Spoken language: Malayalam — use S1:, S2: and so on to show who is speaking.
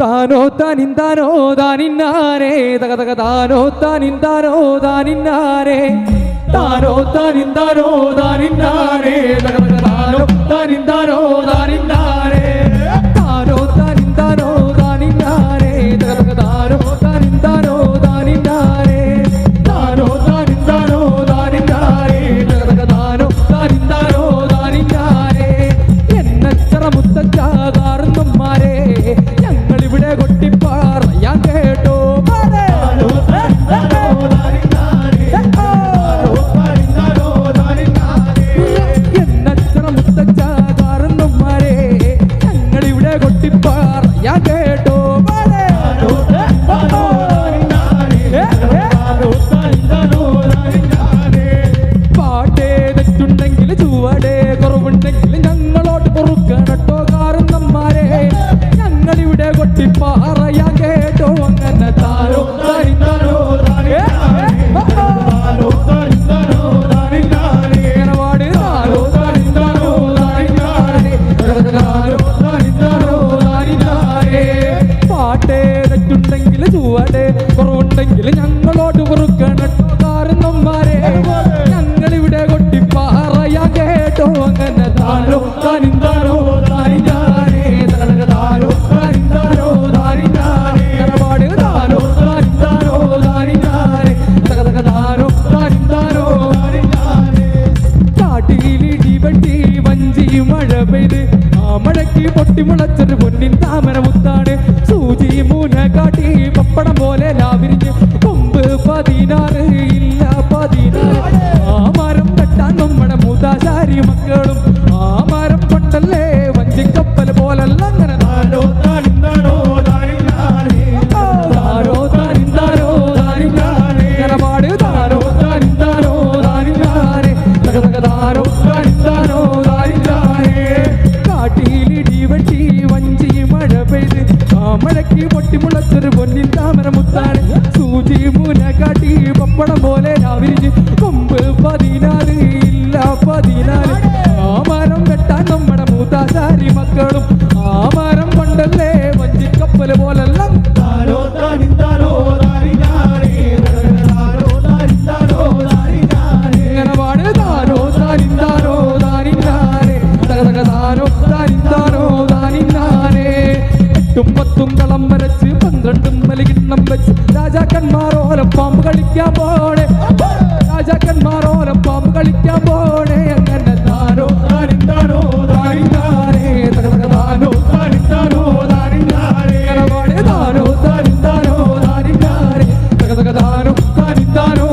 S1: താനോ താനിന്താനോ താനിന്നാരേ? തക തക താനോ താനിന്താനോ താനിന്നാരേ? താനോ താനിന്താനോ താനിന്നാരേ? തക തക താനോ താനിന്താനോ മഴ പെയ്ത് ആ മഴയ്ക്ക് പൊട്ടിമുളച്ചൊരു പൊന്നിൻ താമര മുത്താണ്. സൂചി മൂന കാട്ടി പപ്പടം പോലെ ലാവിരിഞ്ഞ്. കൊമ്പ് പതിനാറ് ഇല്ല പതിനാറ്. ആ മരം തട്ടാൻ നമ്മുടെ മൂതാശാരി മക്കളും. ആ മരം പൊട്ടല്ലേ വഞ്ചിക്കപ്പൽ പോലല്ല അങ്ങനെ ആ മഴയ്ക്ക് പൊട്ടിമുളച്ചൊരു പൊന്നിൻ താമര മുത്താണ്. സൂചി മൂന കാട്ടി പപ്പടം പോലെ രാവിരിഞ്ഞ് കൊമ്പ് പതിനാല് ഇല്ല പതിനാല്. ആ മരം വെട്ടാൻ നമ്മുടെ മൂത്താശാരി മക്കളും ആ മരം കൊണ്ടല്ലേ വഞ്ചിക്കപ്പൽ പോലല്ല. താരോ ഇങ്ങനെ പാട് താരോ താരിന്താരോ താരിന്താരേ തക തക താരോ താരിന്താരോ താരിന്താരേ എട്ടും പത്തും വെച്ച് രാജാക്കന്മാരോലെ പാമ്പ് കളിക്കാൻ പോണേ. രാജാക്കന്മാരോലെ പാമ്പ് കളിക്കാൻ പോണേ. അങ്ങനെ താനോ താനിന്താനോ താനിന്താനേ. താനോ താനിന്താനോ താനിന്താനേ. താനോ താനിന്താനോ